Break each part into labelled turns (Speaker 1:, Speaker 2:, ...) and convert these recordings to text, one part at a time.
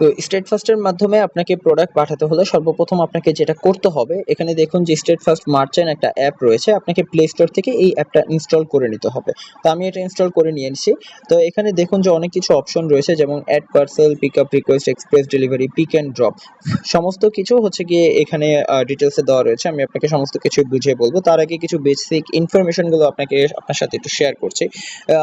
Speaker 1: তো স্টেট ফার্স্টের মাধ্যমে আপনাকে প্রোডাক্ট পাঠাতে হলে সর্বপ্রথম আপনাকে যেটা করতে হবে, এখানে দেখুন যে স্টেট ফার্স্ট মার্চেন্ট একটা অ্যাপ রয়েছে, আপনাকে প্লে স্টোর থেকে এই অ্যাপটা ইনস্টল করে নিতে হবে। তো আমি এটা ইনস্টল করে নিয়ে নিছি। তো এখানে দেখুন যে অনেক কিছু অপশন রয়েছে, যেমন add parcel pick up request express delivery pick and drop সমস্ত কিছু হচ্ছে গিয়ে এখানে ডিটেলসে দেওয়া রয়েছে। আমি আপনাকে সমস্ত কিছু বুঝিয়ে বলব। তার আগে কিছু বেসিক ইনফরমেশনগুলো আপনাকে আপনার সাথে একটু শেয়ার করছি।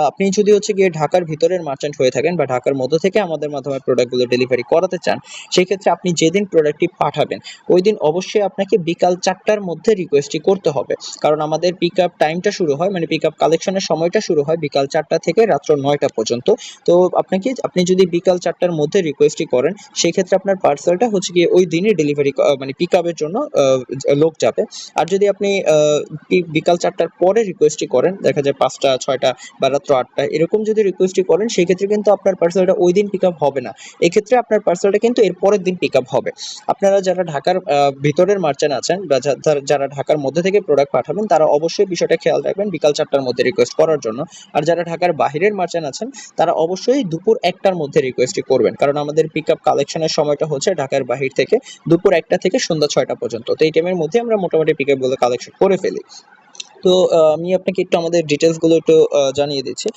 Speaker 1: আপনি যদি হচ্ছে গিয়ে ঢাকার ভিতরের মার্চেন্ট হয়ে থাকেন বা ঢাকার মধ্য থেকে আমাদের মাধ্যমে প্রোডাক্টগুলো ডেলিভারি করাতে চান সেই ক্ষেত্রে আপনি যেদিন প্রোডাক্টটি পাঠাবেন ওই দিন অবশ্যই আপনাকে বিকাল চারটার মধ্যে রিকোয়েস্টটি করতে হবে। কারণ আমাদের পিক আপ টাইমটা শুরু হয় মানে পিক আপ কালেকশনের সময়টা শুরু হয় বিকাল চারটা থেকে রাত্র নয়টা পর্যন্ত। তো আপনাকে, আপনি যদি বিকাল চারটার মধ্যে রিকোয়েস্টটি করেন সেই ক্ষেত্রে আপনার পার্সেলটা হচ্ছে গিয়ে ওই দিনই ডেলিভারি মানে পিক আপের জন্য লোক যাবে। আর যদি আপনি বিকাল চারটার পরে রিকোয়েস্টটি করেন, দেখা যায় পাঁচটা, ছয়টা বা রাত্র আটটা এরকম যদি রিকোয়েস্টটি করেন সেই ক্ষেত্রে কিন্তু আপনার পার্সেলটা ওই দিন পিক আপ হবে না। এক্ষেত্রে আপনার পার্সেলটা কিন্তু এর পরের দিন পিক আপ হবে। আপনারা যারা ঢাকার ভিতরের মার্চেন্ট আছেন বা যারা- ঢাকার মধ্যে থেকে প্রোডাক্ট পাঠাবেন, তারা অবশ্যই বিষয়টা খেয়াল রাখবেন বিকাল চারটার মধ্যে রিকোয়েস্ট করার জন্য। আর যারা ঢাকার বাহিরের মার্চেন্ট আছেন, তারা অবশ্যই দুপুর একটার মধ্যে রিকোয়েস্টটি করবেন। কারণ আমাদের পিক আপ কালেকশনের সময়টা হচ্ছে ঢাকার বাহির থেকে দুপুর একটা থেকে সন্ধ্যা ছয়টা পর্যন্ত। তো এই টাইমের মধ্যে আমরা মোটামুটি পিক আপগুলো কালেকশন করে ফেলি। তো আমি আপনাকে একটু আমাদের ডিটেলসগুলো একটু জানিয়ে দিচ্ছি।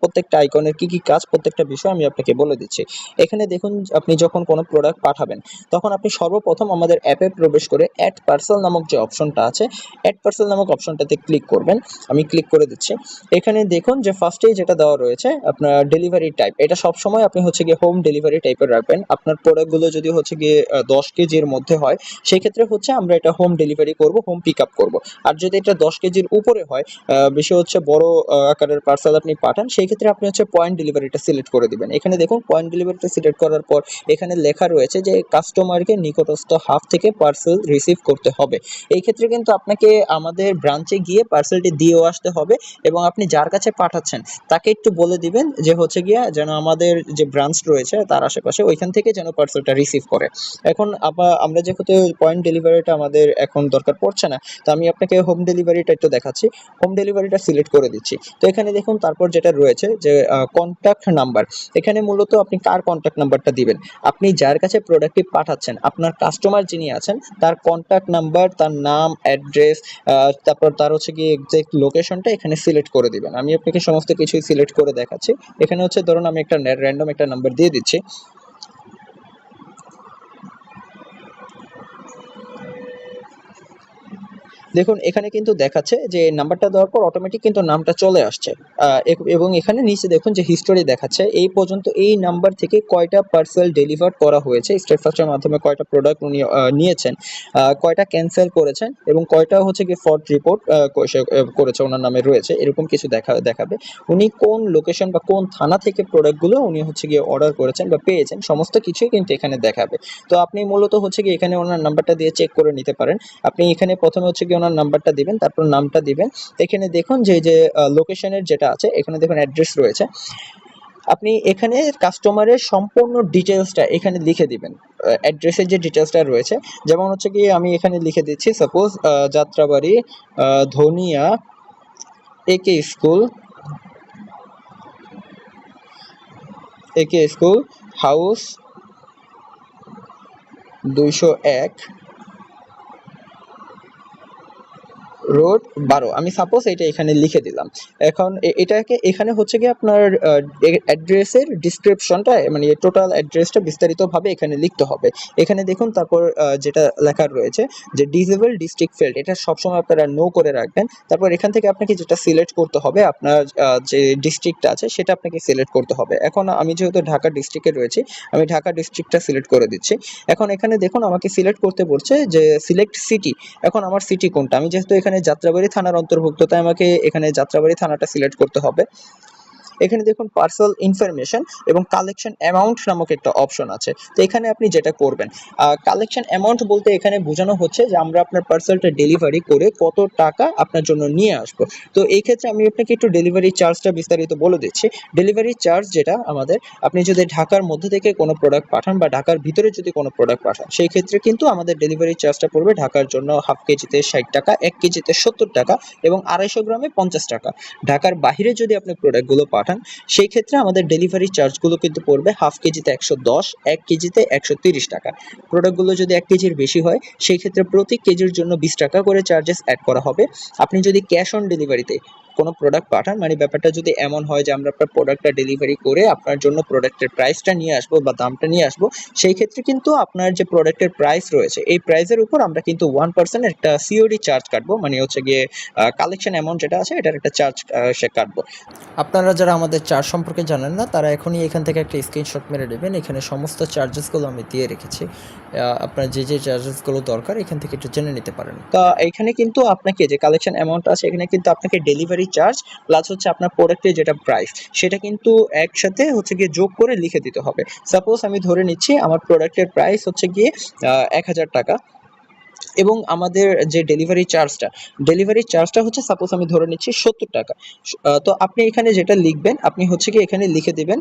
Speaker 1: প্রত্যেকটা আইকনের কি কি কাজ, প্রত্যেকটা বিষয় আমি আপনাকে বলে দিচ্ছি। এখানে দেখুন, আপনি যখন কোনো প্রোডাক্ট পাঠাবেন, তখন আপনি সর্বপ্রথম আমাদের অ্যাপে প্রবেশ করে অ্যাড পার্সেল নামক যে অপশনটা আছে অ্যাড পার্সেল নামক অপশনটাতে ক্লিক করবেন। আমি ক্লিক করে দিচ্ছি। এখানে দেখুন যে ফার্স্টেই যেটা দেওয়া রয়েছে, আপনার ডেলিভারি টাইপ এটা সব সময় আপনি হচ্ছে গিয়ে হোম ডেলিভারি টাইপের রাখবেন। আপনার প্রোডাক্টগুলো যদি হচ্ছে গিয়ে দশ কেজির মধ্যে হয়, সেক্ষেত্রে হচ্ছে আমরা এটা হোম ডেলিভারি করব হোম পিক আপ করব। আর যদি এটা দশ কেজির উপরে হয় বেশি হচ্ছে বড় আকারের পার্সেল আপনি পাঠান, সেই ক্ষেত্রে আপনি হচ্ছে পয়েন্ট ডেলিভারিটা সিলেক্ট করে দিবেন। এখানে দেখুন পয়েন্ট ডেলিভারিটা সিলেক্ট করার পর এখানে লেখা রয়েছে যে কাস্টমারকে নিকটস্থ হাফ থেকে পার্সেল রিসিভ করতে হবে। এই ক্ষেত্রে কিন্তু আপনাকে আমাদের ব্রাঞ্চে গিয়ে পার্সেলটি দিয়েও আসতে হবে এবং আপনি যার কাছে পাঠাচ্ছেন, তাকে একটু বলে দিবেন যে হচ্ছে গিয়া যেন আমাদের যে ব্রাঞ্চ রয়েছে, তার আশেপাশে ওইখান থেকে যেন পার্সেলটা রিসিভ করে। এখন আমরা যেহেতু পয়েন্ট ডেলিভারিটা আমাদের এখন দরকার পড়ছে না, তো আমি আপনাকে হোম ডেলিভারিটা একটু দেখাচ্ছি হোম ডেলিভারিটা সিলেক্ট করে দিচ্ছি। তো এখানে দেখুন, তারপর যেটা রয়েছে যে কন্ট্যাক্ট নাম্বার এখানে মূলত আপনি কার কন্ট্যাক্ট নাম্বারটা দিবেন? আপনি যার কাছে প্রোডাক্টটি পাঠাচ্ছেন, আপনার কাস্টমার যিনি আছেন, তার কন্ট্যাক্ট নাম্বার তার নাম অ্যাড্রেস তারপর তার হচ্ছে গিয়ে এক্সাক্ট লোকেশনটা এখানে সিলেক্ট করে দিবেন। আমি আপনাকে সমস্ত কিছুই সিলেক্ট করে দেখাচ্ছি। এখানে হচ্ছে, ধরুন আমি একটা র্যান্ডম একটা নাম্বার দিয়ে দিচ্ছি। দেখুন, এখানে কিন্তু দেখাচ্ছে যে নাম্বারটা দেওয়ার পর অটোমেটিক কিন্তু নামটা চলে আসছে। এবং এখানে নিচে দেখুন যে হিস্টোরি দেখাচ্ছে। এই পর্যন্ত এই নাম্বার থেকে কয়টা পার্সেল ডেলিভার করা হয়েছে? স্টেট ফার্স্টের মাধ্যমে কয়টা প্রোডাক্ট উনি নিয়েছেন? কয়টা ক্যান্সেল করেছেন? এবং কয়টা হচ্ছে কি ফর্ট রিপোর্ট করেছে, ওনার নামে রয়েছে? এরকম কিছু দেখা, দেখাবে। উনি কোন লোকেশন বা কোন থানা থেকে প্রোডাক্টগুলো উনি হচ্ছে গিয়ে অর্ডার করেছেন বা পেয়েছেন, সমস্ত কিছুই কিন্তু এখানে দেখাবে। তো আপনি মূলত হচ্ছে কি এখানে ওনার নাম্বারটা দিয়ে চেক করে নিতে পারেন। আপনি এখানে প্রথমে হচ্ছে কি ওনার নাম্বারটা দিবেন, তারপর নামটা দিবেন। এখানে দেখুন যে যে লোকেশনের যেটা আছে, এখানে দেখুন অ্যাড্রেস রয়েছে। আপনি এখানে কাস্টমারের সম্পূর্ণ ডিটেলসটা এখানে লিখে দিবেন। অ্যাড্রেসের যে ডিটেলসটা রয়েছে, যেমন হচ্ছে কি, আমি এখানে লিখে দিচ্ছি সাপোজ যাত্রাবাড়ি ধনিয়া, একে স্কুল একে স্কুল হাউস দুইশো এক। রোড বারো। আমি সাপোজ এটা এখানে লিখে দিলাম। এখন এটাকে এখানে হচ্ছে কি আপনার অ্যাড্রেসের ডিসক্রিপশনটা মানে টোটাল অ্যাড্রেসটা বিস্তারিতভাবে এখানে লিখতে হবে। এখানে দেখুন, তারপর যেটা লেখা রয়েছে যে ডিজেবল ডিস্ট্রিক্ট ফিল্ড এটা সবসময় আপনারা নো করে রাখবেন। তারপর এখান থেকে আপনাকে যেটা সিলেক্ট করতে হবে, আপনার যে ডিস্ট্রিক্টটা আছে, সেটা আপনাকে সিলেক্ট করতে হবে। এখন আমি যেহেতু ঢাকা ডিস্ট্রিক্টে রয়েছি, আমি ঢাকা ডিস্ট্রিক্টটা সিলেক্ট করে দিচ্ছি। এখন এখানে দেখুন, আমাকে সিলেক্ট করতে বলছে যে সিলেক্ট সিটি এখন আমার সিটি কোনটা? আমি যেহেতু এখানে যাত্রাবাড়ি থানার অন্তর্ভুক্ত তাই আমাকে এখানে যাত্রাবাড়ি থানাটা সিলেক্ট করতে হবে। এখানে দেখুন পার্সেল ইনফরমেশন এবং কালেকশন অ্যামাউন্ট নামক একটা অপশন আছে। তো এখানে আপনি যেটা করবেন কালেকশন অ্যামাউন্ট বলতে এখানে বোঝানো হচ্ছে যে আমরা আপনার পার্সেলটা ডেলিভারি করে কত টাকা আপনার জন্য নিয়ে আসব। তো এই ক্ষেত্রে আমি আপনাকে একটু ডেলিভারি চার্জটা বিস্তারিত বলে দিচ্ছি। ডেলিভারি চার্জ যেটা আমাদের, আপনি যদি ঢাকার মধ্যে থেকে কোনো প্রোডাক্ট পাঠান বা ঢাকার ভিতরে যদি কোনো প্রোডাক্ট পাঠান, সেই ক্ষেত্রে কিন্তু আমাদের ডেলিভারি চার্জটা পড়বে ঢাকার জন্য হাফ কেজিতে ষাট টাকা, এক কেজিতে সত্তর টাকা এবং আড়াইশো গ্রামে পঞ্চাশ টাকা। ঢাকার বাইরে যদি আপনি প্রোডাক্টগুলো পাঠান পাঠান। সেই ক্ষেত্রে আমাদের ডেলিভারি চার্জগুলো কিন্তু পড়বে হাফ কেজিতে একশো দশ, এক কেজিতে একশো তিরিশ টাকা। প্রোডাক্টগুলো যদি এক কেজির বেশি হয়, সেই ক্ষেত্রে প্রতি কেজির জন্য বিশ টাকা করে চার্জেস অ্যাড করা হবে। আপনি যদি ক্যাশ অন ডেলিভারিতে কোনো প্রোডাক্ট পাঠান? মানে ব্যাপারটা যদি এমন হয় যে আমরা আপনার প্রোডাক্টটা ডেলিভারি করে আপনার জন্য প্রোডাক্টের প্রাইসটা নিয়ে আসব বা দামটা নিয়ে আসব সেই ক্ষেত্রে কিন্তু আপনার যে প্রোডাক্টের প্রাইস রয়েছে এই প্রাইসের উপর আমরা কিন্তু ওয়ান পার্সেন্ট একটা সিওডি চার্জ কাটবো। মানে হচ্ছে গিয়ে কালেকশন অ্যামাউন্ট যেটা আছে এটার একটা চার্জ সে কাটবো।
Speaker 2: আপনারা যারা আমাদের চার্জ সম্পর্কে জানেন না তারা এখনই এখান থেকে একটা স্ক্রিনশট মেরে নেবেন। এখানে সমস্ত চার্জেসগুলো আমি দিয়ে রেখেছি। আপনার যে যে চার্জেসগুলো দরকার এখান থেকে একটু জেনে নিতে পারেন।
Speaker 1: তা এখানে কিন্তু আপনাকে যে কালেকশন অ্যামাউন্ট আছে এখানে কিন্তু আপনাকে ডেলিভারি চার্জ প্লাস হচ্ছে আপনার প্রোডাক্টের যেটা প্রাইস সেটা কিন্তু একসাথে হচ্ছে গিয়ে যোগ করে লিখে দিতে হবে। সাপোজ আমি ধরে নিচ্ছি আমার প্রোডাক্টের প্রাইস হচ্ছে গিয়ে এক হাজার টাকা এবং আমাদের যে ডেলিভারি চার্জটা ডেলিভারি চার্জটা হচ্ছে সাপোজ আমি ধরে নিচ্ছি সত্তর টাকা। তো আপনি এখানে যেটা লিখবেন, আপনি হচ্ছে কি এখানে লিখে দিবেন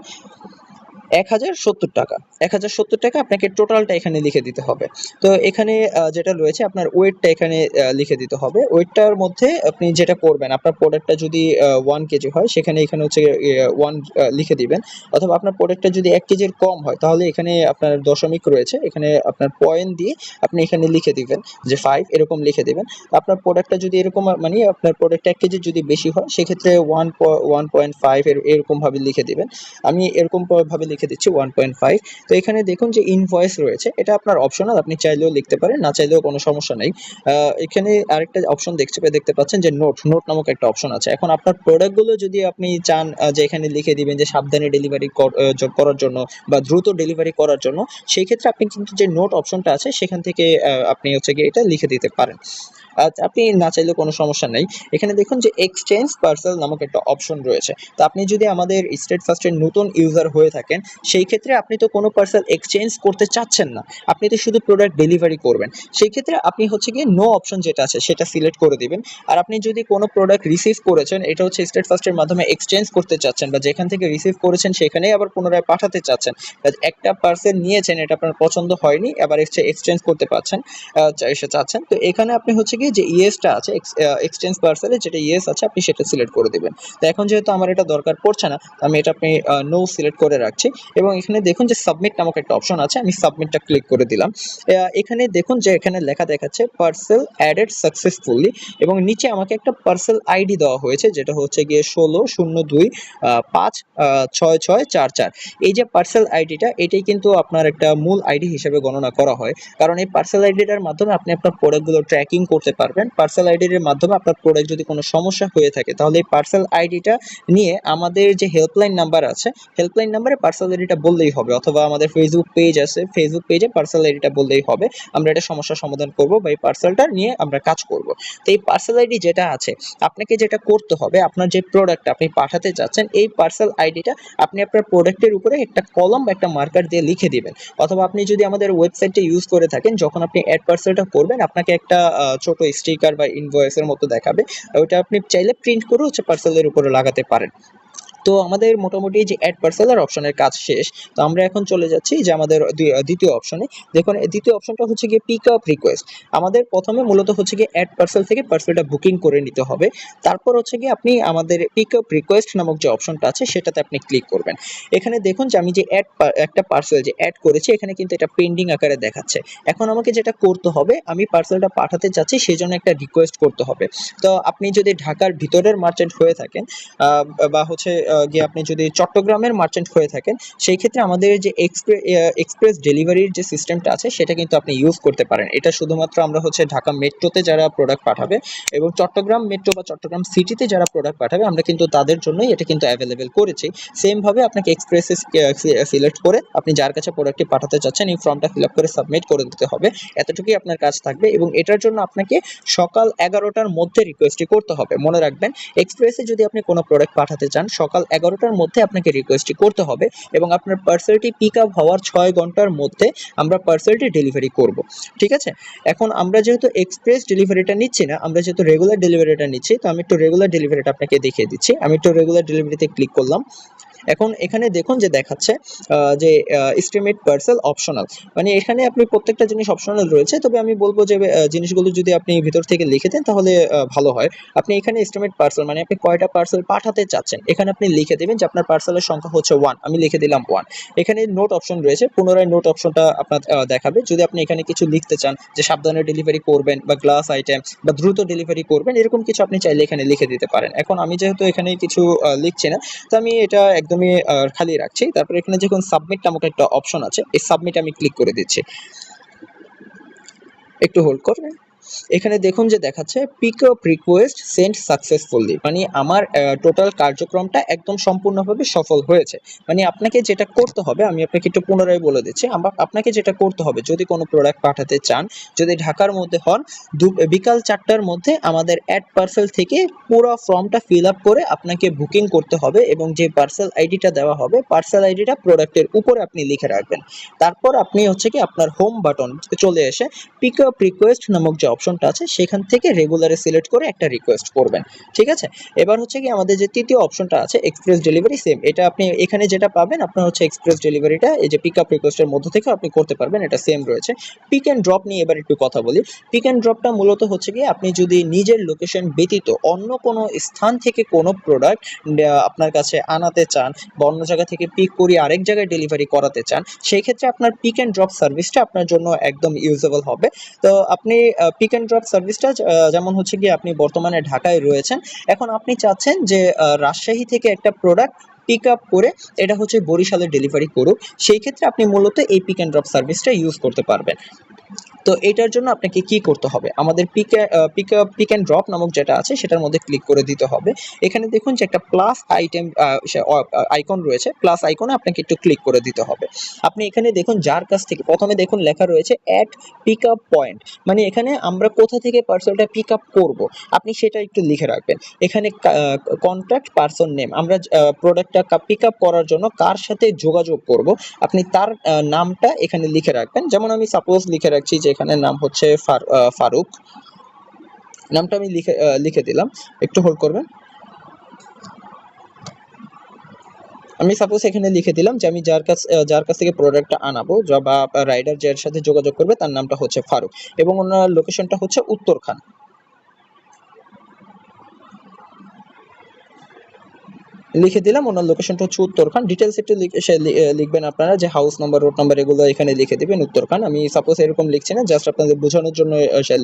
Speaker 1: এক হাজার সত্তর টাকা। এক হাজার সত্তর টাকা আপনাকে টোটালটা এখানে লিখে দিতে হবে। তো এখানে যেটা রয়েছে, আপনার ওয়েটটা এখানে লিখে দিতে হবে। ওয়েটটার মধ্যে আপনি যেটা করবেন, আপনার প্রোডাক্টটা যদি ওয়ান কেজি হয়, সেখানে এখানে হচ্ছে ওয়ান লিখে দিবেন। অথবা আপনার প্রোডাক্টটা যদি এক কেজির কম হয়, তাহলে এখানে আপনার দশমিক রয়েছে। এখানে আপনার পয়েন্ট দিয়ে আপনি এখানে লিখে দিবেন যে ফাইভ এরকম লিখে দিবেন। আপনার প্রোডাক্টটা যদি এরকম মানে আপনার প্রোডাক্ট এক কেজির যদি বেশি হয়, সেক্ষেত্রে ওয়ান ওয়ান পয়েন্ট ফাইভ এরকম ভাবে লিখে দিবেন। আমি এরকম প- ভাবে লিখে দিচ্ছি ওয়ান পয়েন্ট ফাইভ তো এখানে দেখুন যে ইনভয়েস রয়েছে, এটা আপনার অপশনাল আপনি চাইলেও লিখতে পারেন, না চাইলেও কোনো সমস্যা নেই। এখানে আরেকটা অপশন দেখতে দেখতে পাচ্ছেন যে নোট নোট নামক একটা অপশন আছে। এখন আপনার প্রোডাক্টগুলো যদি আপনি চান যে এখানে লিখে দিবেন যে সাবধানে ডেলিভারি করার জন্য বা দ্রুত ডেলিভারি করার জন্য, সেই ক্ষেত্রে আপনি কিন্তু যে নোট অপশনটা আছে, সেখান থেকে আপনি হচ্ছে গিয়ে এটা লিখে দিতে পারেন। আপনি না চাইলে কোনো সমস্যা নেই। এখানে দেখুন যে এক্সচেঞ্জ পার্সেল নামক একটা অপশন রয়েছে। তো আপনি যদি আমাদের স্টেট ফার্স্টের নতুন ইউজার হয়ে থাকেন, সেই ক্ষেত্রে আপনি তো কোনো পার্সেল এক্সচেঞ্জ করতে চাচ্ছেন না। আপনি তো শুধু প্রোডাক্ট ডেলিভারি করবেন। সেই ক্ষেত্রে আপনি হচ্ছে গিয়ে নো অপশন যেটা আছে, সেটা সিলেক্ট করে দিবেন। আর আপনি যদি কোনো প্রোডাক্ট রিসিভ করেছেন, এটা হচ্ছে স্টেট ফার্স্টের মাধ্যমে এক্সচেঞ্জ করতে চাচ্ছেন বা যেখান থেকে রিসিভ করেছেন, সেখানেই আবার পুনরায় পাঠাতে চাচ্ছেন। একটা পার্সেল নিয়েছেন, এটা আপনার পছন্দ হয়নি, আবার এক্সচেঞ্জ করতে পারছেন চাচ্ছেন। তো এখানে আপনি হচ্ছে কি যে ইএসটা আছে এক্সচেঞ্জ পার্সেলে যেটা ইএস আছে, আপনি সেটা সিলেক্ট করে দিবেন। তো এখন যেহেতু আমার এটা দরকার পড়ছে না আমি এটা আপনি নো সিলেক্ট করে রাখছি। এবং এখানে দেখুন যে সাবমিট নামক একটা অপশন আছে, আমি সাবমিটটা ক্লিক করে দিলাম। এখানে দেখুন যে এখানে লেখা দেখাচ্ছে পার্সেল অ্যাডেড সাকসেসফুলি এবং নিচে আমাকে একটা পার্সেল আইডি দেওয়া হয়েছে, যেটা হচ্ছে গিয়ে ষোলো শূন্য দুই পাঁচ ছয় ছয় চার চার। এই যে পার্সেল আইডিটা এটাই কিন্তু আপনার একটা মূল আইডি হিসেবে গণনা করা হয়। কারণ এই পার্সেল আইডিটার মাধ্যমে আপনি আপনার প্রোডাক্টগুলো ট্র্যাকিং করতে পারবেন। পার্সেল আইডির মাধ্যমে আপনার প্রোডাক্ট যদি কোনো সমস্যা হয়ে থাকে, তাহলে এই পার্সেল আইডিটা নিয়ে আমাদের যে হেল্পলাইন নাম্বার আছে হেল্পলাইন নাম্বারে পার্সেল আইডিটা বললেই হবে। অথবা আমাদের ফেসবুক পেজ আছে ফেসবুক পেজে পার্সেল আইডিটা বললেই হবে। আমরা এটা সমস্যার সমাধান করব বা এই পার্সেলটা নিয়ে আমরা কাজ করব। তো এই পার্সেল আইডি যেটা আছে, আপনাকে যেটা করতে হবে, আপনার যে প্রোডাক্ট আপনি পাঠাতে চাচ্ছেন এই পার্সেল আইডিটা আপনি আপনার প্রোডাক্টের উপরে একটা কলম বা একটা মার্কার দিয়ে লিখে দিবেন। অথবা আপনি যদি আমাদের ওয়েবসাইটটা ইউজ করে থাকেন, যখন আপনি অ্যাড পার্সেলটা করবেন, আপনাকে একটা ছোট স্টিকার বা ইনভয়েসের মতো দেখাবে। ওইটা আপনি চাইলে প্রিন্ট করে হচ্ছে পার্সেলের উপরে লাগাতে পারেন। তো আমাদের মোটামুটি যে অ্যাড পার্সেলার অপশনের কাজ শেষ। তো আমরা এখন চলে যাচ্ছি যে আমাদের দ্বি- দ্বিতীয় অপশনে দেখুন দ্বিতীয় অপশনটা হচ্ছে গিয়ে পিক আপ রিকোয়েস্ট আমাদের প্রথমে মূলত হচ্ছে গিয়ে অ্যাড পার্সেল থেকে পার্সেলটা বুকিং করে নিতে হবে। তারপর হচ্ছে গিয়ে আপনি আমাদের পিক আপ রিকোয়েস্ট নামক যে অপশনটা আছে, সেটাতে আপনি ক্লিক করবেন। এখানে দেখুন যে আমি যে অ্যাড একটা পার্সেল যে অ্যাড করেছি, এখানে কিন্তু এটা পেন্ডিং আকারে দেখাচ্ছে। এখন আমাকে যেটা করতে হবে, আমি পার্সেলটা পাঠাতে চাচ্ছি সেই জন্য একটা রিকোয়েস্ট করতে হবে। তো আপনি যদি ঢাকার ভিতরের মার্চেন্ট হয়ে থাকেন বা হচ্ছে গিয়ে আপনি যদি চট্টগ্রামের মার্চেন্ট হয়ে থাকেন, সেই ক্ষেত্রে আমাদের যে এক্সপ্রে এক্সপ্রেস ডেলিভারির যে সিস্টেমটা আছে, সেটা কিন্তু আপনি ইউজ করতে পারেন। এটা শুধুমাত্র আমরা হচ্ছে ঢাকা মেট্রোতে যারা প্রোডাক্ট পাঠাবে এবং চট্টগ্রাম মেট্রো বা চট্টগ্রাম সিটিতে যারা প্রোডাক্ট পাঠাবে, আমরা কিন্তু তাদের জন্যই এটা কিন্তু অ্যাভেলেবেল করেছি। সেমভাবে আপনাকে এক্সপ্রেসে সিলেক্ট করে আপনি যার কাছে প্রোডাক্টটি পাঠাতে চাচ্ছেন, এই ফর্মটা ফিল আপ করে সাবমিট করে দিতে হবে। এতটুকুই আপনার কাজ থাকবে এবং এটার জন্য আপনাকে সকাল এগারোটার মধ্যে রিকোয়েস্টটি করতে হবে। মনে রাখবেন এক্সপ্রেসে যদি আপনি কোনো প্রোডাক্ট পাঠাতে চান, সকাল এগারোটার মধ্যে আপনাকে রিকোয়েস্টটি করতে হবে এবং আপনার পার্সেলটি পিক আপ হওয়ার ছয় ঘণ্টার মধ্যে আমরা পার্সেলটি ডেলিভারি করব। ঠিক আছে? এখন আমরা যেহেতু এক্সপ্রেস ডেলিভারিটা নিচ্ছি না, আমরা যেহেতু রেগুলার ডেলিভারিটা নিচ্ছি, তো আমি একটু রেগুলার ডেলিভারিটা আপনাকে দেখিয়ে দিচ্ছি। আমি একটু রেগুলার ডেলিভারিতে ক্লিক করলাম। এখন এখানে দেখুন যে দেখাচ্ছে যে এস্টিমেট পার্সেল অপশনাল মানে এখানে আপনি প্রত্যেকটা জিনিস অপশনাল রয়েছে, তবে আমি বলব যে জিনিসগুলো যদি আপনি ভিতর থেকে লিখে দেন তাহলে ভালো হয়। আপনি এখানে এস্টিমেট পার্সেল মানে আপনি কয়টা পার্সেল পাঠাতে চাচ্ছেন, এখানে আপনি লিখে দেবেন যে আপনার পার্সেলের সংখ্যা হচ্ছে ওয়ান আমি লিখে দিলাম ওয়ান এখানে নোট অপশন রয়েছে, পুনরায় নোট অপশনটা আপনার দেখাবে। যদি আপনি এখানে কিছু লিখতে চান, যে সাবধানে ডেলিভারি করবেন বা গ্লাস আইটেম বা দ্রুত ডেলিভারি করবেন, এরকম কিছু আপনি চাইলে এখানে লিখে দিতে পারেন। এখন আমি যেহেতু এখানে কিছু লিখছি না, তো আমি এটা একদমই আহ, খালি রাখছি। তারপরে এখানে যখন সাবমিট নামক একটা অপশন আছে এই সাবমিট আমি ক্লিক করে দিচ্ছি। একটু হোল্ড করবেন। এখানে দেখুন যে দেখাচ্ছে pick up request send successfully মানে আমার টোটাল কার্যক্রমটা একদম সম্পূর্ণভাবে সফল হয়েছে। মানে আপনাকে যেটা করতে হবে, আমি আপনাকে একটু পুনরায় বলে দিচ্ছি আমার আপনাকে যেটা করতে হবে, যদি কোনো প্রোডাক্ট পাঠাতে চান, যদি ঢাকার মধ্যে হন বিকাল চারটার মধ্যে আমাদের অ্যাড পার্সেল থেকে পুরো ফর্মটা ফিল আপ করে আপনাকে বুকিং করতে হবে এবং যে পার্সেল আইডিটা দেওয়া হবে পার্সেল আইডিটা প্রোডাক্টের উপরে আপনি লিখে রাখবেন। তারপর আপনি হচ্ছে কি আপনার হোম বাটন চলে এসে পিক আপ রিকোয়েস্ট নামক যে অপশনটা আছে, সেখান থেকে রেগুলারে সিলেক্ট করে একটা রিকোয়েস্ট করবেন। ঠিক আছে? এবার হচ্ছে কি আমাদের যে তৃতীয় অপশনটা আছে এক্সপ্রেস ডেলিভারি সেম এটা আপনি এখানে যেটা পাবেন, আপনার হচ্ছে এক্সপ্রেস ডেলিভারিটা এই যে পিক আপ রিকোয়েস্টের মধ্য থেকে আপনি করতে পারবেন, এটা সেম রয়েছে। পিক অ্যান্ড ড্রপ নিয়ে এবার একটু কথা বলি। পিক অ্যান্ড ড্রপটা মূলত হচ্ছে কি আপনি যদি নিজের লোকেশন ব্যতীত অন্য কোনো স্থান থেকে কোনো প্রোডাক্ট আপনার কাছে আনাতে চান বা অন্য জায়গা থেকে পিক করিয়ে আরেক জায়গায় ডেলিভারি করাতে চান, সেই ক্ষেত্রে আপনার পিক অ্যান্ড ড্রপ সার্ভিসটা আপনার জন্য একদম ইউজেবল হবে। তো আপনি পিক অ্যান্ড ড্রপ সার্ভিসটা যেমন হচ্ছে গিয়ে আপনি বর্তমানে ঢাকায় রয়েছেন, এখন আপনি চাচ্ছেন যে রাজশাহী থেকে একটা প্রোডাক্ট পিক আপ করে এটা হচ্ছে বরিশালে ডেলিভারি করুক, সেই ক্ষেত্রে আপনি মূলত এই পিক অ্যান্ড ড্রপ সার্ভিসটা ইউজ করতে পারবেন। তো এটার জন্য আপনাকে কি করতে হবে? আমাদের pick pick pick and drop নামক যেটা আছে, সেটার মধ্যে ক্লিক করে দিতে হবে। এখানে দেখুন যে একটা প্লাস আইটেম আইকন রয়েছে। প্লাস আইকনে আপনাকে একটু ক্লিক করে দিতে হবে। আপনি এখানে দেখুন যার কাছ থেকে, প্রথমে দেখুন লেখা রয়েছে অ্যাট পিক আপ পয়েন্ট মানে এখানে আমরা কোথা থেকে পার্সেলটা পিক আপ করব? আপনি সেটা একটু লিখে রাখবেন। এখানে কন্ট্যাক্ট পার্সন নেম আমরা প্রোডাক্টটা পিক আপ করার জন্য কার সাথে যোগাযোগ করব? আপনি তার নামটা এখানে লিখে রাখবেন। যেমন আমি সাপোজ লিখে রাখছি যে এখানে নাম হচ্ছে ফার- ফারুক। নামটা আমি লিখে লিখে দিলাম। একটু হোল্ড করবেন। আমি সাপোজ এখানে লিখে দিলাম যে আমি যার কাছ যার কাছ থেকে প্রোডাক্টটা আনাবো বা রাইডার যার সাথে যোগাযোগ করবে, তার নামটা হচ্ছে ফারুক। এবং ওনার লোকেশনটা হচ্ছে উত্তরখান। লিখে দিলাম, ওনার লোকেশনটা হচ্ছে উত্তরখান। ডিটেলস একটু লিখবেন আপনারা যে হাউস নাম্বার রোড নাম্বার এগুলো এখানে লিখে দেবেন উত্তরখান। আমি সাপোজ এরকম লিখছি না জাস্ট আপনাদের বোঝানোর জন্য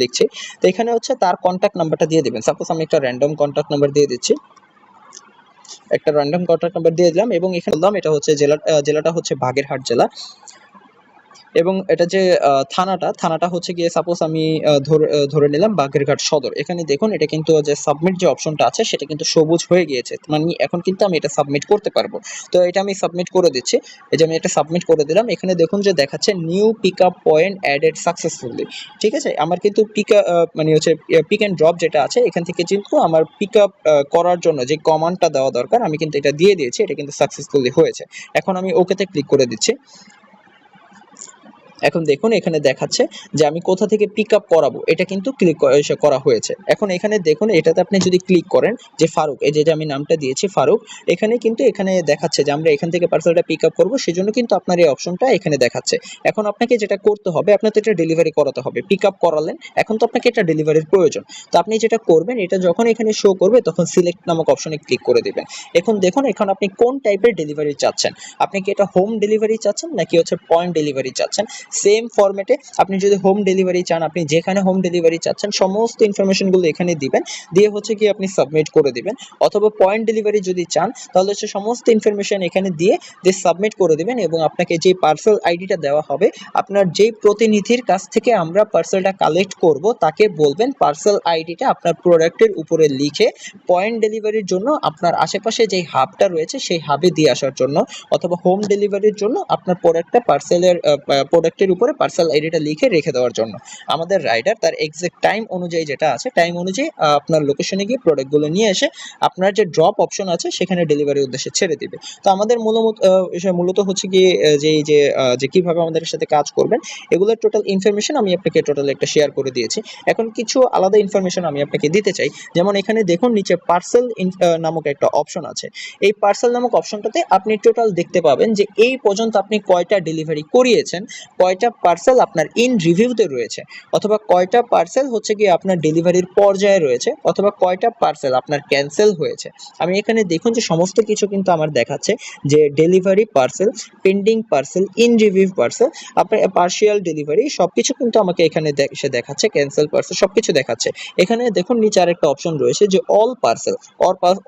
Speaker 1: লিখছি। তো এখানে হচ্ছে তার কন্ট্যাক্ট নাম্বারটা দিয়ে দেবেন। সাপোজ আমি একটা র্যান্ডম কন্ট্যাক্ট নাম্বার দিয়ে দিচ্ছি। একটা র্যান্ডম কন্ট্যাক্ট নাম্বার দিয়ে দিলাম এবং এখানে বললাম, এটা হচ্ছে জেলা জেলাটা হচ্ছে বাগেরহাট জেলা। এবং এটা যে থানাটা থানাটা হচ্ছে গিয়ে সাপোজ আমি ধরে নিলাম বাগেরঘাট সদর। এখানে দেখুন, এটা কিন্তু যে সাবমিট যে অপশনটা আছে, সেটা কিন্তু সবুজ হয়ে গিয়েছে। মানে এখন কিন্তু আমি এটা সাবমিট করতে পারব। তো এটা আমি সাবমিট করে দিচ্ছি। এই যে আমি এটা সাবমিট করে দিলাম। এখানে দেখুন যে দেখাচ্ছে new pick up point added successfully ঠিক আছে? আমার কিন্তু পিক মানে হচ্ছে পিক অ্যান্ড ড্রপ যেটা আছে, এখান থেকে কিন্তু আমার পিক আপ করার জন্য যে কমান্ডটা দেওয়া দরকার, আমি কিন্তু এটা দিয়ে দিয়েছি। এটা কিন্তু সাকসেসফুলি হয়েছে। এখন আমি ওকেতে ক্লিক করে দিচ্ছি। এখন দেখুন, এখানে দেখাচ্ছে যে আমি কোথা থেকে পিক আপ করাবো। এটা কিন্তু ক্লিক করা হয়েছে। এখন এখানে দেখুন, এটাতে আপনি যদি ক্লিক করেন যে ফারুক, এই যে যে আমি নামটা দিয়েছি ফারুক, এখানে কিন্তু এখানে দেখাচ্ছে যে আমরা এখান থেকে পার্সেলটা পিক আপ করব, সেজন্য কিন্তু আপনার এই অপশনটা এখানে দেখাচ্ছে। এখন আপনাকে যেটা করতে হবে আপনার তো এটা ডেলিভারি করাতে হবে। পিক আপ করালেন, এখন তো আপনাকে এটা ডেলিভারির প্রয়োজন। তো আপনি যেটা করবেন, এটা যখন এখানে শো করবে, তখন সিলেক্ট নামক অপশনে ক্লিক করে দেবেন। এখন দেখুন, এখন আপনি কোন টাইপের ডেলিভারি চাচ্ছেন? আপনি কি এটা হোম ডেলিভারি চাচ্ছেন, নাকি হচ্ছে পয়েন্ট ডেলিভারি চাচ্ছেন? সেম ফরম্যাটে আপনি যদি হোম ডেলিভারি চান, আপনি যেখানে হোম ডেলিভারি চাচ্ছেন, সমস্ত ইনফরমেশনগুলো এখানে দিবেন। দিয়ে হচ্ছে কি আপনি সাবমিট করে দিবেন। অথবা পয়েন্ট ডেলিভারি যদি চান, তাহলে হচ্ছে সমস্ত ইনফরমেশন এখানে দিয়ে দিয়ে সাবমিট করে দিবেন এবং আপনাকে যে পার্সেল আইডিটা দেওয়া হবে, আপনার যেই প্রতিনিধির কাছ থেকে আমরা পার্সেলটা কালেক্ট করব, তাকে বলবেন পার্সেল আইডিটা আপনার প্রোডাক্টের উপরে লিখে পয়েন্ট ডেলিভারির জন্য আপনার আশেপাশে যেই হাবটা রয়েছে, সেই হাবে দিয়ে আসার জন্য অথবা হোম ডেলিভারির জন্য আপনার প্রোডাক্টটা পার্সেলের প্রোডাক্টের প্রোডাক্টের উপরে পার্সেল আইডিটা লিখে রেখে দেওয়ার জন্য। আমাদের রাইডার তার এক্সাক্ট টাইম অনুযায়ী যেটা আছে টাইম অনুযায়ী আপনার লোকেশনে গিয়ে প্রোডাক্টগুলো নিয়ে এসে আপনার যে ড্রপ অপশন আছে, সেখানে ডেলিভারির উদ্দেশ্যে ছেড়ে দিবে। তো আমাদের মূলত মূলত হচ্ছে কি যে এই যে যে কীভাবে আমাদের সাথে কাজ করবেন, এগুলোর টোটাল ইনফরমেশন আমি আপনাকে টোটাল একটা শেয়ার করে দিয়েছি। এখন কিছু আলাদা ইনফরমেশন আমি আপনাকে দিতে চাই। যেমন এখানে দেখুন, নিচে পার্সেল নামক একটা অপশন আছে। এই পার্সেল নামক অপশনটাতে আপনি টোটাল দেখতে পাবেন যে এই পর্যন্ত আপনি কয়টা ডেলিভারি করিয়েছেন কয়টা পার্সেল আপনার ইন রিভিউতে রয়েছে? অথবা কয়টা পার্সেল হচ্ছে গিয়ে আপনার ডেলিভারির পর্যায়ে রয়েছে? অথবা কয়টা পার্সেল আপনার ক্যান্সেল হয়েছে? আমি এখানে দেখুন যে সমস্ত কিছু কিন্তু আমার দেখাচ্ছে যে delivery parcel pending parcel in review parcel আপনার পার্সিয়াল ডেলিভারি সব কিছু কিন্তু আমাকে এখানে এসে দেখাচ্ছে ক্যান্সেল পার্সেল সব কিছু দেখাচ্ছে। এখানে দেখুন নিচে আরেকটা অপশন রয়েছে যে অল পার্সেল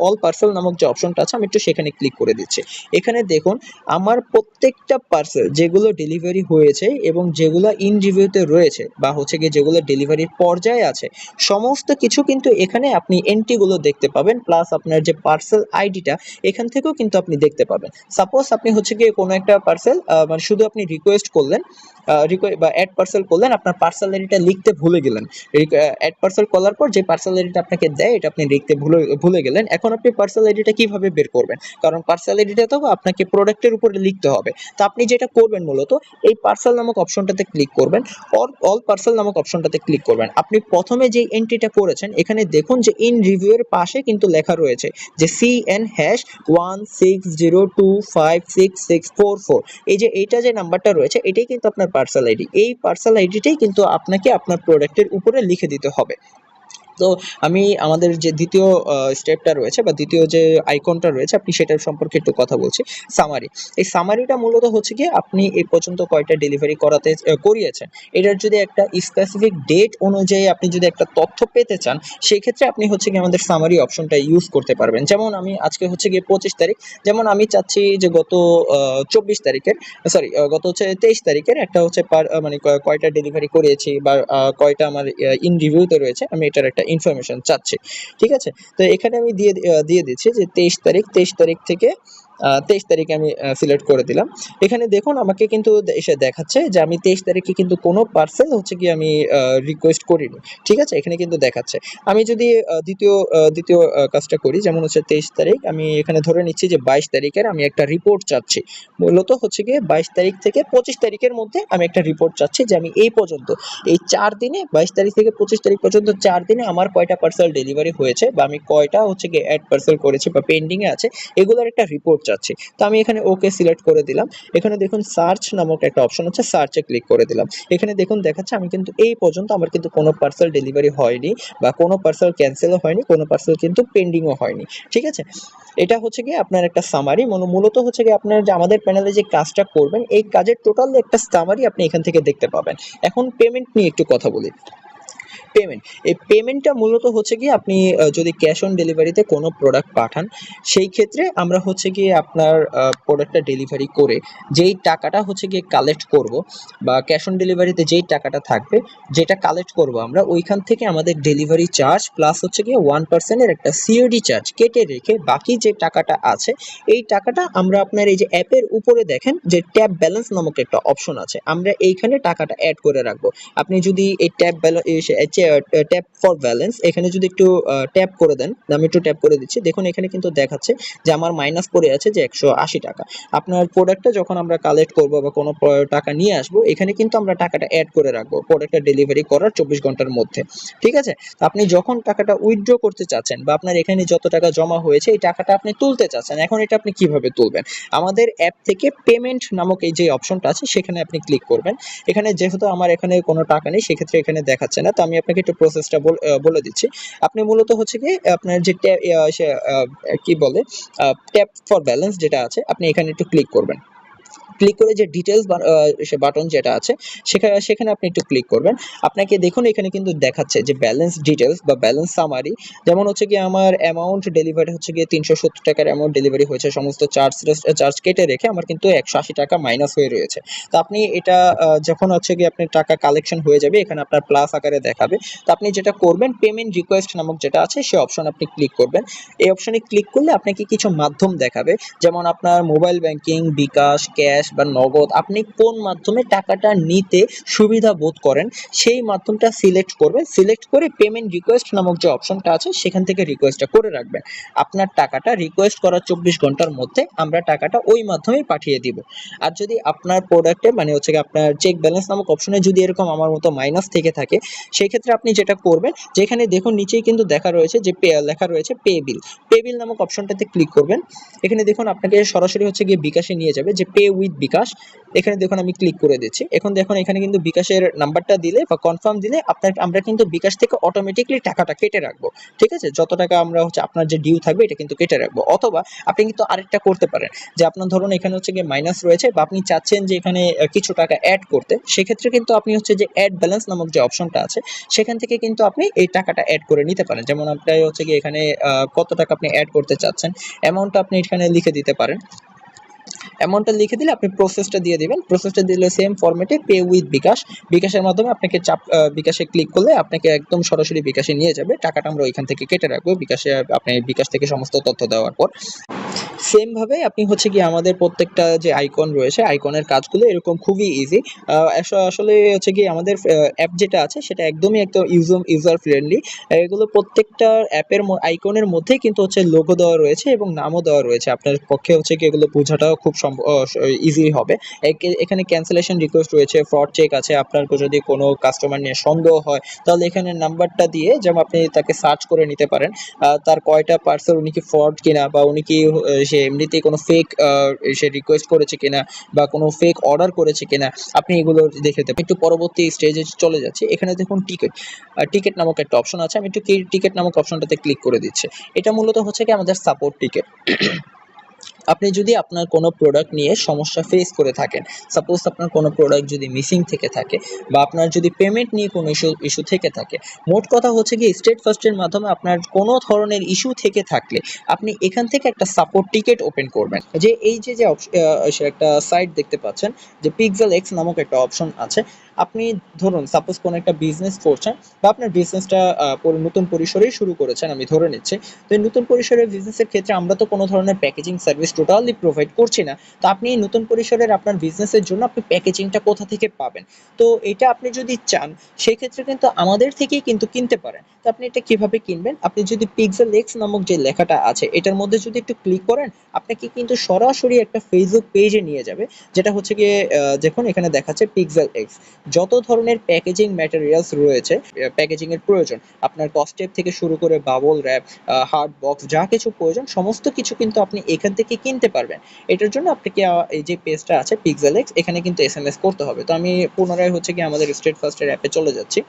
Speaker 1: অল পার্সেল নামক যে অপশনটা আছে, আমি একটু সেখানে ক্লিক করে দিচ্ছি। এখানে দেখুন, আমার প্রত্যেকটা পার্সেল যেগুলো ডেলিভারি হয়েছে এবং যেগুলো ইন রিভিউতে রয়েছে বা হচ্ছে গিয়ে যেগুলো ডেলিভারির পর্যায়ে আছে, সমস্ত কিছু কিন্তু এখানে আপনি এন্ট্রিগুলো দেখতে পাবেন প্লাস আপনার যে পার্সেল আইডিটা এখান থেকেও কিন্তু আপনি দেখতে পাবেন। সাপোজ আপনি হচ্ছে গিয়ে কোনো একটা পার্সেল মানে শুধু আপনি রিকোয়েস্ট করলেন বা অ্যাড পার্সেল করলেন, আপনার পার্সেল আইডিটা লিখতে ভুলে গেলেন। অ্যাড পার্সেল করার পর যে পার্সেল আইডিটা আপনাকে দেয়, এটা আপনি লিখতে ভুলে ভুলে গেলেন। এখন আপনি পার্সেল আইডিটা কীভাবে বের করবেন? কারণ পার্সেল আইডিটা তো আপনাকে প্রোডাক্টের উপরে লিখতে হবে। তো আপনি যেটা করবেন মূলত, এই পার্সেল নামক অপশনটাতে ক্লিক করবেন অর অল পার্সেল নামক অপশনটাতে ক্লিক করবেন। আপনি প্রথমে যে এন্ট্রিটা করেছেন, এখানে দেখুন যে ইন রিভিউ এর পাশে কিন্তু লেখা রয়েছে যে C N hash one six zero two five six six four four এই যে এইটা যে নাম্বারটা রয়েছে, এটাই কিন্তু আপনার পার্সেল আইডি এই পার্সেল আইডিটাই কিন্তু আপনাকে আপনার প্রোডাক্টের উপরে লিখে দিতে হবে। তো আমি আমাদের যে দ্বিতীয় স্টেপটা রয়েছে বা দ্বিতীয় যে আইকনটা রয়েছে, আপনি সেটার সম্পর্কে একটু কথা বলছি। সামারি এই সামারিটা মূলত হচ্ছে কি আপনি এই পর্যন্ত কয়টা ডেলিভারি করাতে করিয়েছেন। এটার যদি একটা স্পেসিফিক ডেট অনুযায়ী আপনি যদি একটা তথ্য পেতে চান সেই ক্ষেত্রে আপনি হচ্ছে কি আমাদের সামারি অপশনটা ইউজ করতে পারবেন। যেমন আমি আজকে হচ্ছে গিয়ে পঁচিশ তারিখ, যেমন আমি চাচ্ছি যে গত চব্বিশ তারিখের সরি গত হচ্ছে তেইশ তারিখের একটা হচ্ছে মানে কয়টা ডেলিভারি করিয়েছি বা কয়টা আমার ইন রিভিউতে রয়েছে, আমি এটার একটা ইনফরমেশন চাচ্ছে। ঠিক আছে? তো এখানে আমি দিয়ে দিয়ে দিচ্ছি যে তেইশ তারিখ তেইশ তারিখ থেকে তেইশ তারিখে আমি সিলেক্ট করে দিলাম। এখানে দেখুন, আমাকে কিন্তু এসে দেখাচ্ছে যে আমি তেইশ তারিখে কিন্তু কোনো পার্সেল হচ্ছে কি আমি রিকোয়েস্ট করিনি। ঠিক আছে? এখানে কিন্তু দেখাচ্ছে। আমি যদি দ্বিতীয় দ্বিতীয় কাজটা করি, যেমন হচ্ছে তেইশ তারিখ, আমি এখানে ধরে নিচ্ছি যে বাইশ তারিখের আমি একটা রিপোর্ট চাচ্ছি। মূলত হচ্ছে গিয়ে বাইশ তারিখ থেকে পঁচিশ তারিখের মধ্যে আমি একটা রিপোর্ট চাচ্ছি যে আমি এই পর্যন্ত, এই চার দিনে, বাইশ তারিখ থেকে পঁচিশ তারিখ পর্যন্ত চার দিনে আমার কয়টা পার্সেল ডেলিভারি হয়েছে বা আমি কয়টা হচ্ছে গিয়ে অ্যাড পার্সেল করেছি বা পেন্ডিংয়ে আছে, এগুলোর একটা রিপোর্ট চাচ্ছি। তো আমি এখানে ওকে সিলেক্ট করে দিলাম। এখানে দেখুন সার্চ নামক একটা অপশন আছে সার্চে ক্লিক করে দিলাম। এখানে দেখুন দেখাচ্ছে আমি কিন্তু এই পর্যন্ত আমার কিন্তু কোনো পার্সেল ডেলিভারি হয়নি বা কোনো পার্সেল ক্যান্সেলও হয়নি, কোনো পার্সেল কিন্তু পেন্ডিংও হয়নি। ঠিক আছে? এটা হচ্ছে গিয়ে আপনার একটা সামারি মানে মূলত হচ্ছে গিয়ে আপনার যে আমাদের প্যানেলে যে কাজটা করবেন, এই কাজের টোটাল একটা সামারি আপনি এখান থেকে দেখতে পাবেন। এখন পেমেন্ট নিয়ে একটু কথা বলি। পেমেন্ট এই পেমেন্টটা মূলত হচ্ছে কি আপনি যদি ক্যাশ অন ডেলিভারিতে কোনো প্রোডাক্ট পাঠান, সেই ক্ষেত্রে আমরা হচ্ছে গিয়ে আপনার প্রোডাক্টটা ডেলিভারি করে যেই টাকাটা হচ্ছে গিয়ে কালেক্ট করব বা ক্যাশ অন ডেলিভারিতে যেই টাকাটা থাকবে, যেটা কালেক্ট করব আমরা, ওইখান থেকে আমাদের ডেলিভারি চার্জ প্লাস হচ্ছে গিয়ে ওয়ান পার্সেন্টের একটা সিওডি চার্জ কেটে রেখে বাকি যে টাকাটা আছে, এই টাকাটা আমরা আপনার এই যে অ্যাপের উপরে দেখেন যে ট্যাব ব্যালেন্স নামক একটা অপশন আছে, আমরা এইখানে টাকাটা অ্যাড করে রাখব। আপনি যদি এই tab balance tap for balance এখানে যদি একটু ট্যাপ করে দেন, আমি একটু ট্যাপ করে দিচ্ছি। দেখুন, এখানে কিন্তু দেখাচ্ছে যে আমার মাইনাস পড়ে আছে যে একশো আশি টাকা। আপনার প্রোডাক্টটা যখন আমরা কালেক্ট করব বা কোনো টাকা নিয়ে আসব, এখানে কিন্তু আমরা টাকাটা অ্যাড করে রাখব প্রোডাক্টটা ডেলিভারি করার চব্বিশ ঘণ্টার মধ্যে। ঠিক আছে? আপনি যখন টাকাটা উইথড্র করতে চাচ্ছেন বা আপনার এখানে যত টাকা জমা হয়েছে, এই টাকাটা আপনি তুলতে চাচ্ছেন, এখন এটা আপনি কীভাবে তুলবেন? আমাদের অ্যাপ থেকে পেমেন্ট নামক এই যে অপশনটা আছে, সেখানে আপনি ক্লিক করবেন। এখানে যেহেতু আমার এখানে কোনো টাকা নেই, সেক্ষেত্রে এখানে দেখাচ্ছে না। তো আমি আপনাকে একটু প্রসেসটা বলে দিচ্ছি। আপনি মূলত হচ্ছে কি আপনার যে ট্যা- আহ, কি বলে ট্যাপ ফর ব্যালেন্স যেটা আছে আপনি এখানে একটু ক্লিক করবেন। ক্লিক করে যে ডিটেলস সে বাটন যেটা আছে সেখানে সেখানে আপনি একটু ক্লিক করবেন। আপনাকে দেখুন, এখানে কিন্তু দেখাচ্ছে যে ব্যালেন্স ডিটেলস বা ব্যালেন্স সামারি যেমন হচ্ছে কি আমার অ্যামাউন্ট ডেলিভারি হচ্ছে গিয়ে তিনশো সত্তর টাকার অ্যামাউন্ট ডেলিভারি হয়েছে, সমস্ত চার্জ চার্জ কেটে রেখে আমার কিন্তু একশো আশি টাকা মাইনাস হয়ে রয়েছে। তো আপনি এটা যখন হচ্ছে গিয়ে আপনার টাকা কালেকশন হয়ে যাবে, এখানে আপনার প্লাস আকারে দেখাবে। তো আপনি যেটা করবেন পেমেন্ট রিকোয়েস্ট নামক যেটা আছে, সে অপশন আপনি ক্লিক করবেন। এই অপশনে ক্লিক করলে আপনাকে কিছু মাধ্যম দেখাবে, যেমন আপনার mobile banking bKash cash cash বা নগদ আপনি কোন মাধ্যমে টাকাটা নিতে সুবিধা বোধ করেন, সেই মাধ্যমটা সিলেক্ট করবেন। সিলেক্ট করে পেমেন্ট রিকোয়েস্ট নামক যে অপশনটা আছে, সেখান থেকে রিকোয়েস্টটা করে রাখবেন। আপনার টাকাটা রিকোয়েস্ট করার চব্বিশ ঘণ্টার মধ্যে আমরা টাকাটা ওই মাধ্যমেই পাঠিয়ে দিব। আর যদি আপনার প্রোডাক্টে মানে হচ্ছে আপনার চেক ব্যালেন্স নামক অপশনে যদি এরকম আমার মতো মাইনাস থেকে থাকে সেই ক্ষেত্রে আপনি যেটা করবেন, যেখানে দেখুন নিচেই কিন্তু দেখা রয়েছে যে পে লেখা রয়েছে পে বিল পে বিল নামক অপশনটাতে ক্লিক করবেন। এখানে দেখুন আপনাকে সরাসরি হচ্ছে গিয়ে বিকাশে নিয়ে যাবে যে পে উইথ বিকাশ। এখানে দেখুন আমি ক্লিক করে দিচ্ছি। এখন দেখুন এখানে কিন্তু বিকাশের নাম্বারটা দিলে বা কনফার্ম দিলে আপনার, আমরা কিন্তু বিকাশ থেকে অটোমেটিকলি টাকাটা কেটে রাখব। ঠিক আছে? যত টাকা আমরা হচ্ছে আপনার যে ডিউ থাকবে এটা কিন্তু কেটে রাখব। অথবা আপনি কিন্তু আরেকটা করতে পারেন। যে আপনার ধরুন এখানে হচ্ছে গিয়ে মাইনাস রয়েছে বা আপনি চাচ্ছেন যে এখানে কিছু টাকা অ্যাড করতে, সেক্ষেত্রে কিন্তু আপনি হচ্ছে যে অ্যাড ব্যালেন্স নামক যে অপশনটা আছে, সেখান থেকে কিন্তু আপনি এই টাকাটা অ্যাড করে নিতে পারেন। যেমন আপনি হচ্ছে গিয়ে এখানে কত টাকা আপনি অ্যাড করতে চাচ্ছেন অ্যামাউন্টটা আপনি এখানে লিখে দিতে পারেন। অ্যামাউন্টটা লিখে দিলে আপনি প্রসেসটা দিয়ে দিবেন। প্রসেসটা দিলে সেম ফরম্যাটে পে উইথ বিকাশ। বিকাশের মাধ্যমে আপনাকে চাপ বিকাশে ক্লিক করলে আপনাকে একদম সরাসরি বিকাশে নিয়ে যাবে। টাকাটা আমরা ওইখান থেকে কেটে রাখব। বিকাশে, আপনি বিকাশ থেকে সমস্ত তথ্য দেওয়ার পর। সেম ভাবে আপনি হচ্ছে কি আমাদের প্রত্যেকটা যে আইকন রয়েছে আইকনের কাজগুলো এরকম খুবই ইজি আসলে হচ্ছে কি আমাদের অ্যাপ যেটা আছে, সেটা একদমই একদম ইউজার ইউজার ফ্রেন্ডলি এগুলো প্রত্যেকটা অ্যাপের আইকনের মধ্যেই কিন্তু হচ্ছে লোগো দেওয়া রয়েছে এবং নামও দেওয়া রয়েছে। আপনার পক্ষে হচ্ছে কি এগুলো বোঝাটাও খুব ইজি হবে। এখানে ক্যান্সেলেশন রিকোয়েস্ট রয়েছে ফ্রড চেক আছে আপনার যদি কোনো কাস্টমার নিয়ে সন্দেহ হয়, তাহলে এখানে নাম্বারটা দিয়ে যেমন আপনি তাকে সার্চ করে নিতে পারেন। তার কয়টা পার্সেল উনি কি ফ্রড কিনা বা উনি কি সে এমনিতেই কোনো ফেক সে রিকোয়েস্ট করেছে কিনা বা কোনো ফেক অর্ডার করেছে কিনা, আপনি এগুলো দেখে পারেন। একটু পরবর্তী স্টেজে চলে যাচ্ছে। এখানে দেখুন টিকিট টিকিট নামক একটা অপশন আছে। আমি একটু টিকিট নামক অপশনটাতে ক্লিক করে দিচ্ছি। এটা মূলত হচ্ছে কি আমাদের সাপোর্ট টিকিট আপনি যদি আপনার কোনো প্রোডাক্ট নিয়ে সমস্যা ফেস করে থাকেন সাপোজ আপনার কোনো প্রোডাক্ট যদি মিসিং থেকে থাকে বা আপনার যদি পেমেন্ট নিয়ে কোনো ইস্যু ইস্যু থেকে থাকে, মোট কথা হচ্ছে কি স্টেট ফার্স্টের মাধ্যমে আপনার কোনো ধরনের ইস্যু থেকে থাকলে আপনি এখান থেকে একটা সাপোর্ট টিকেট ওপেন করবেন। যে এই যে যে একটা সাইট দেখতে পাচ্ছেন, যে পিক্সেল এক্স নামক একটা অপশন আছে, আপনি ধরুন সাপোজ কোনো একটা বিজনেস করছেন বা আপনার বিজনেসটা নতুন পরিসরেই শুরু করেছেন, আমি ধরে নিচ্ছি। তো এই নতুন পরিসরের বিজনেসের ক্ষেত্রে আমরা তো কোনো ধরনের প্যাকেজিং সার্ভিস টোটালি প্রোভাইড করছি না। তো আপনি এই নতুন পরিসরের আপনার বিজনেসের জন্য আপনি প্যাকেজিংটা কোথা থেকে পাবেন? তো এটা আপনি যদি চান সেই ক্ষেত্রে কিন্তু আমাদের থেকেই কিন্তু কিনতে পারেন। তো আপনি এটা কীভাবে কিনবেন? আপনি যদি পিক্সেল এক্স নামক যে লেখাটা আছে, এটার মধ্যে যদি একটু ক্লিক করেন, আপনাকে কিন্তু সরাসরি একটা ফেসবুক পেজে নিয়ে যাবে, যেটা হচ্ছে গিয়ে দেখুন এখানে দেখাচ্ছে পিক্সেল এক্স যত ধরনের প্যাকেজিং ম্যাটেরিয়ালস রয়েছে প্যাকেজিং এর প্রয়োজন, আপনার কস্টেপ থেকে শুরু করে বাবল র্যাপ হার্ড বক্স যা কিছু প্রয়োজন, সমস্ত কিছু কিন্তু আপনি এখান থেকে কিনতে পারবেন। এটার জন্য আপনাকে এই যে পেজটা আছে পিক্সেল এক্স এখানে কিন্তু এস এম এস করতে হবে। তো আমি পুনরায় হচ্ছে কি আমাদের স্টেট ফার্স্টের অ্যাপে চলে যাচ্ছি।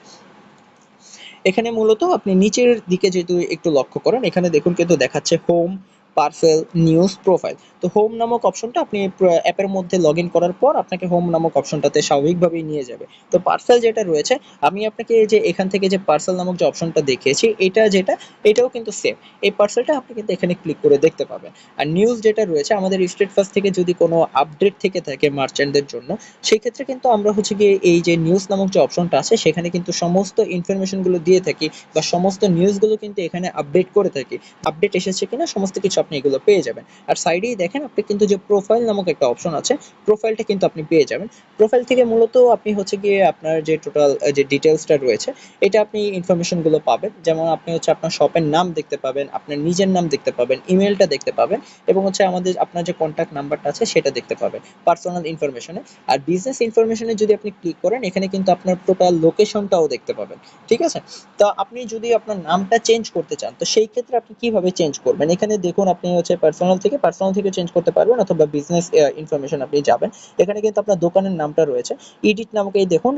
Speaker 1: এখানে মূলত আপনি নিচের দিকে যেহেতু একটু লক্ষ্য করেন, এখানে দেখুন কিন্তু দেখাচ্ছে হোম পার্সেল নিউজ প্রোফাইল তো হোম নামক অপশনটা আপনি অ্যাপের মধ্যে লগ করার পর আপনাকে হোম নামক অপশনটাতে স্বাভাবিকভাবেই নিয়ে যাবে। তো পার্সেল যেটা রয়েছে, আমি আপনাকে যে এখান থেকে যে পার্সেল নামক যে অপশনটা দেখিয়েছি, এটা যেটা, এটাও কিন্তু সেম এই পার্সেলটা আপনি কিন্তু এখানে ক্লিক করে দেখতে পাবেন। আর নিউজ যেটা রয়েছে, আমাদের স্টেট ফার্স্ট থেকে যদি কোনো আপডেট থেকে থাকে মার্চেন্টদের জন্য সেই ক্ষেত্রে কিন্তু আমরা হচ্ছে গিয়ে এই যে নিউজ নামক যে অপশনটা আছে, সেখানে কিন্তু সমস্ত ইনফরমেশনগুলো দিয়ে থাকি বা সমস্ত নিউজগুলো কিন্তু এখানে আপডেট করে থাকি। আপডেট এসেছে কিনা, সমস্ত কিছু আপনি এগুলো পেয়ে যাবেন। আর সাইডেই দেখেন, আপনি কিন্তু যে প্রোফাইল নামক একটা অপশন আছে প্রোফাইলটা কিন্তু আপনি পেয়ে যাবেন। প্রোফাইল থেকে মূলত আপনি হচ্ছে গিয়ে আপনার যে টোটাল যে ডিটেলসটা রয়েছে, এটা আপনি ইনফরমেশনগুলো পাবেন। যেমন আপনি হচ্ছে আপনার শপের নাম দেখতে পাবেন, আপনার নিজের নাম দেখতে পাবেন ইমেলটা দেখতে পাবেন, এবং হচ্ছে আমাদের, আপনার যে কন্ট্যাক্ট নাম্বারটা আছে, সেটা দেখতে পাবেন পার্সোনাল ইনফরমেশনে আর বিজনেস ইনফরমেশনে যদি আপনি ক্লিক করেন, এখানে কিন্তু আপনার টোটাল লোকেশনটাও দেখতে পাবেন। ঠিক আছে? তো আপনি যদি আপনার নামটা চেঞ্জ করতে চান, তো সেই ক্ষেত্রে আপনি কীভাবে চেঞ্জ করবেন? এখানে দেখুন আপনি হচ্ছে পার্সোনাল থেকে পার্সোনাল থেকে চেঞ্জ করতে পারবেন অথবা বিজনেস ইনফরমেশন আপনি যাবেন। এখানে কিন্তু আপনার দোকানের নামটা রয়েছে। এডিট নামক এই দেখুন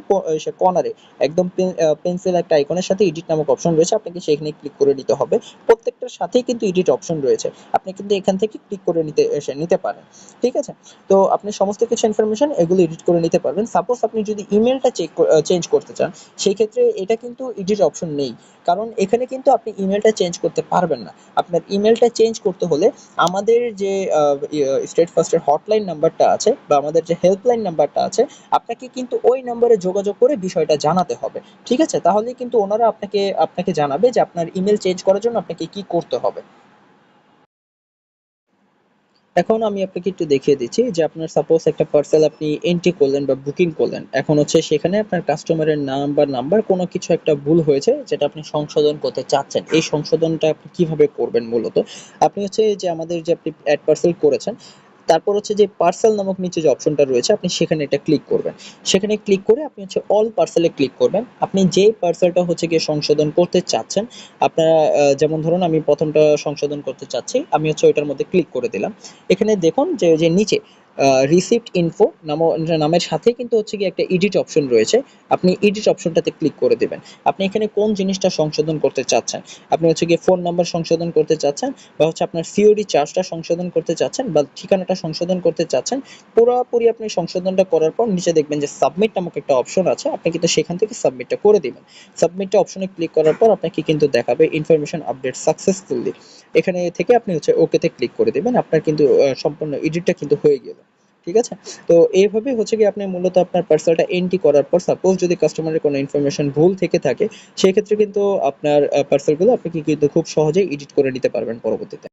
Speaker 1: কর্নারে একদম পেন্সিল একটা আইকনের সাথে এডিট নামক অপশন রয়েছে। আপনাকে সেখানে ক্লিক করে নিতে হবে। প্রত্যেকটার সাথেই কিন্তু এডিট অপশন রয়েছে। আপনি কিন্তু এখান থেকে ক্লিক করে নিতে এসে নিতে পারেন। ঠিক আছে? তো আপনি সমস্ত কিছু ইনফরমেশন এগুলো এডিট করে নিতে পারবেন। সাপোজ আপনি যদি ইমেলটা চেক চেঞ্জ করতে চান, সেই ক্ষেত্রে এটা কিন্তু এডিট অপশন নেই। কারণ এখানে কিন্তু আপনি ইমেলটা চেঞ্জ করতে পারবেন না। আপনার ইমেলটা চেঞ্জ করতে হলে আমাদের যে স্টেট ফার্স্টের হটলাইন নাম্বারটা আছে বা আমাদের যে হেল্পলাইন নাম্বারটা আছে, আপনাকে কিন্তু ওই নাম্বারে যোগাযোগ করে বিষয়টা জানাতে হবে। ঠিক আছে? তাহলে কিন্তু ওনারা আপনাকে আপনাকে জানাবে যে আপনার ইমেল চেঞ্জ করার জন্য আপনাকে কি করতে হবে। এখন আমি আপনাকে একটু দেখিয়ে দিচ্ছি যে আপনার সাপোজ একটা পার্সেল আপনি এন্ট্রি করলেন বা বুকিং করলেন, এখন হচ্ছে সেখানে আপনার কাস্টমারের নাম বা নাম্বার কোনো কিছু একটা ভুল হয়েছে যেটা আপনি সংশোধন করতে চাচ্ছেন। এই সংশোধনটা আপনি কীভাবে করবেন মূলত? আপনি হচ্ছে যে আমাদের যে আপনি অ্যাড পার্সেল করেছেন তারপর হচ্ছে যে পার্সেল নামক নিচে যে অপশনটা রয়েছে, আপনি সেখানে এটা ক্লিক করবেন। সেখানে ক্লিক করে আপনি হচ্ছে অল পার্সেলে ক্লিক করবেন। আপনি যে পার্সেলটা হচ্ছে গিয়ে সংশোধন করতে চাচ্ছেন, আপনারা যেমন ধরুন আমি প্রথমটা সংশোধন করতে চাচ্ছি, আমি হচ্ছে ওইটার মধ্যে ক্লিক করে দিলাম। এখানে দেখুন যে যে নিচে রিসিপ্ট ইনফো নাম নামের সাথে কিন্তু হচ্ছে কি একটা এডিট অপশন রয়েছে। আপনি এডিট অপশনটাতে ক্লিক করে দেবেন। আপনি এখানে কোন জিনিসটা সংশোধন করতে চাচ্ছেন? আপনি হচ্ছে গিয়ে ফোন নাম্বার সংশোধন করতে চাচ্ছেন বা হচ্ছে আপনার সিওডি চার্জটা সংশোধন করতে চাচ্ছেন বা ঠিকানাটা সংশোধন করতে চাচ্ছেন, পুরোপুরি আপনি সংশোধনটা করার পর নিচে দেখবেন যে সাবমিট নামক একটা অপশন আছে। আপনি কিন্তু সেখান থেকে সাবমিটটা করে দিবেন। সাবমিটটা অপশনে ক্লিক করার পর আপনাকে কিন্তু দেখাবে ইনফরমেশন আপডেট সাকসেসফুলি এখানে থেকে আপনি হচ্ছে ওকেতে ক্লিক করে দিবেন। আপনার কিন্তু সম্পূর্ণ এডিটটা কিন্তু হয়ে গেল। ঠিক আছে? তো এইভাবে হচ্ছে কি আপনি মূলত আপনার পার্সেলটা এন্ট্রি করার পর সাপোজ যদি কাস্টমারের কোনো ইনফরমেশন ভুল থেকে থাকে, সেক্ষেত্রে কিন্তু আপনার পার্সেলগুলো আপনি কি কিন্তু খুব সহজেই এডিট করে নিতে পারবেন পরবর্তীতে।